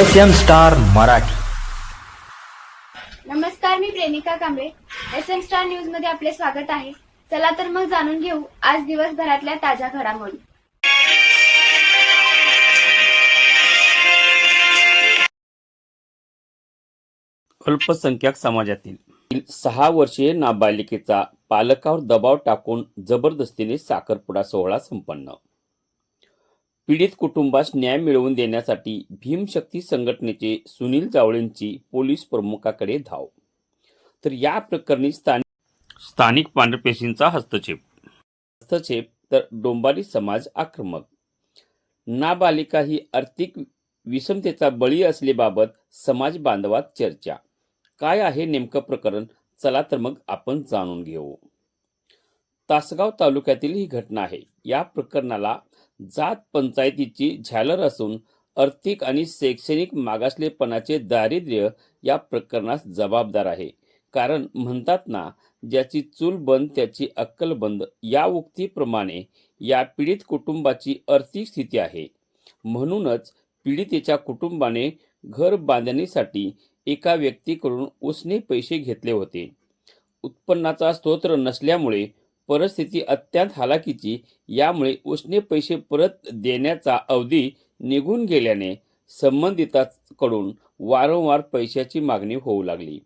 S M star Marathi. नमस्कार मी Premika Kamble. S M star न्यूजमध्ये आपले स्वागत आहे. चला तर मग जाणून घेऊ आज दिवसभरातल्या ताज्या घडामोडी. अल्पसंख्याक समाजातील सहा वर्षीय नाबालिकेचा पालकावर दबाव टाकून जबरदस्तीने साखरपुडा सोहळा संपन्न. पीडित कुटुंबास न्याय मिळवून देण्यासाठी भीमशक्ती संघटनेचे सुनील जावळेंची पोलीस प्रमुखाकडे धाव. तर या प्रकरणी स्थानिक स्थानिक पांढरपेशींचा हस्तक्षेप. हस्तक्षेप तर डोंबारी समाज आक्रमक. नाबालिका ही आर्थिक विषमतेचा बळी असलेबाबत समाज बांधवात चर्चा. काय आहे नेमकं प्रकरण? चला तर मग आपण जाणून घेऊ. तासगाव तालुक्यातील ही घटना आहे. या प्रकरणाला जात पंचायतीची झालर असून आर्थिक आणि शैक्षणिक मागासलेपणाचे दारिद्र्य या प्रकरणास जबाबदार आहे. कारण म्हणतात ना ज्याची चूल बंद त्याची अक्कल बंद या उक्तीप्रमाणे या पीडित कुटुंबाची आर्थिक स्थिती आहे. म्हणूनच पीडितेच्या कुटुंबाने घर बांधणीसाठी एका व्यक्तीकडून उसने पैसे घेतले होते. उत्पन्नाचा स्तोत्र नसल्यामुळे परिस्थिती अत्यंत हालाकीची यामुळे उसने पैसे परत देण्याचा अवधी निघून गेल्याने संबंधिताकडून वारंवार पैशाची मागणी होऊ लागली.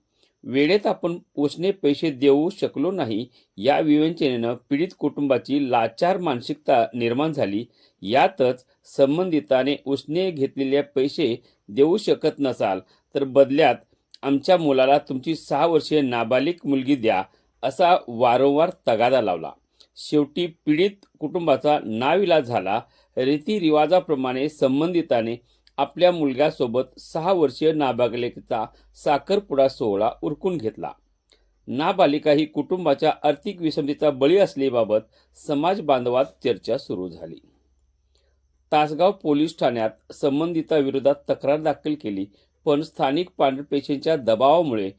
वेळेत आपण उसने पैसे देऊ शकलो नाही या विवंचनेनं पीडित कुटुंबाची लाचार मानसिकता निर्माण झाली. यातच संबंधिताने उसने घेतलेले पैसे देऊ शकत नसाल तर बदल्यात आमच्या मुलाला तुमची सहा वर्षीय नाबालिक मुलगी द्या. असा वारंवार तगादा लावला. शेवटी पीडित कुटुंबाचा नाविलाज झाला. रीतिरिवाजाप्रमाणे संबंधिताने आपल्या मुलग्यासोबत सहा वर्षीय नाबालिकेचा साखरपुडा सोहळा उरकून घेतला. नाबालिका ही कुटुंबाच्या आर्थिक विषमतेचा बळी असल्याबाबत समाज बांधवात चर्चा सुरू झाली. तासगाव पोलीस ठाण्यात संबंधिताविरोधात तक्रार दाखल केली पण स्थानिक पांढरपेशींच्या दबावामुळे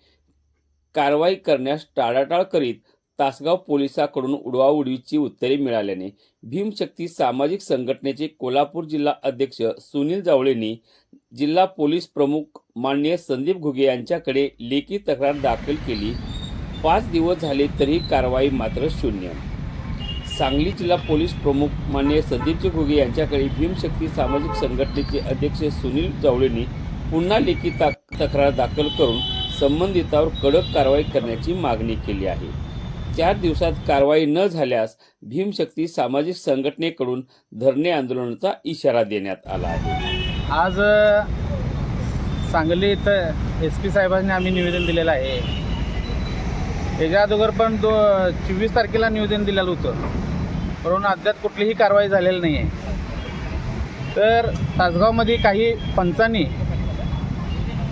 कारवाई करण्यास टाळाटाळ करीत तासगाव पोलिसांकडून उडवाउडवीची उत्तरे मिळाल्याने भीमशक्ती सामाजिक संघटनेचे कोल्हापूर जिल्हा अध्यक्ष सुनील जावळेंनी जिल्हा पोलीस प्रमुख माननीय संदीप घुगे यांच्याकडे लेखी तक्रार दाखल केली. पाच दिवस झाले तरी कारवाई मात्र शून्य. सांगली जिल्हा पोलीस प्रमुख माननीय संदीपजी घुगे यांच्याकडे भीमशक्ती सामाजिक संघटनेचे अध्यक्ष सुनील जावळेंनी पुन्हा लेखी तक्रार दाखल करून संबंधितावर कडक कारवाई करण्याची मागणी केली आहे. चार दिवसात कारवाई न झाल्यास भीमशक्ती सामाजिक संघटनेकडून धरणे आंदोलनाचा इशारा देण्यात आला आहे. आज सांगली इथं एस पी साहेबांनी आम्ही निवेदन दिलेलं आहे. त्याच्या अगोदर पण दो चोवीस तारखेला निवेदन दिलेलं होतं. म्हणून अद्याप कुठलीही कारवाई झालेली नाही आहे तर तासगावमध्ये काही पंचांनी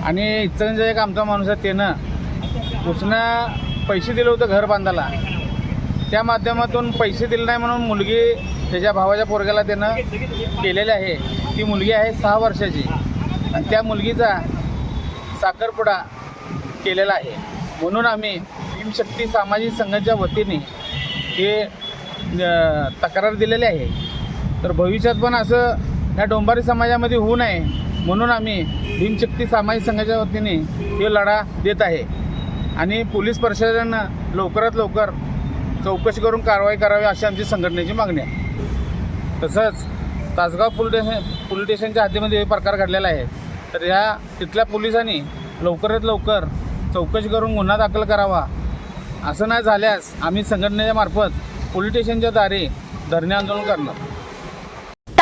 आणि इचलकरंजीचा एक आमचा माणूस आहे त्यानं उसनं पैसे दिलं होतं घर बांधायला. त्या माध्यमातून पैसे दिले नाही म्हणून मुलगी त्याच्या भावाच्या पोरग्याला त्यानं केलेली आहे. ती मुलगी आहे सहा वर्षाची. आणि त्या मुलगीचा साखरपुडा केलेला आहे. म्हणून आम्ही भीमशक्ती सामाजिक संघाच्या वतीने हे तक्रार दिलेली आहे. तर भविष्यात पण असं ह्या डोंबारी समाजामध्ये होऊ नये. म्हणून आम्ही भीमशक्ती सामाजिक संघाच्या वतीने हे लढा देत आहे. आणि पोलीस प्रशासनानं लवकरात लवकर चौकशी करून कारवाई करावी अशी आमची संघटनेची मागणी आहे. तसंच तासगाव पोलीस स्टेशन पोलीस स्टेशनच्या हद्दीमध्ये हे प्रकार घडलेला आहे. तर या तिथल्या पोलिसांनी लवकरात लवकर चौकशी करून गुन्हा दाखल करावा. असं नाही झाल्यास आम्ही संघटनेच्या मार्फत पोलीस स्टेशनच्या दारी धरणे आंदोलन करणार.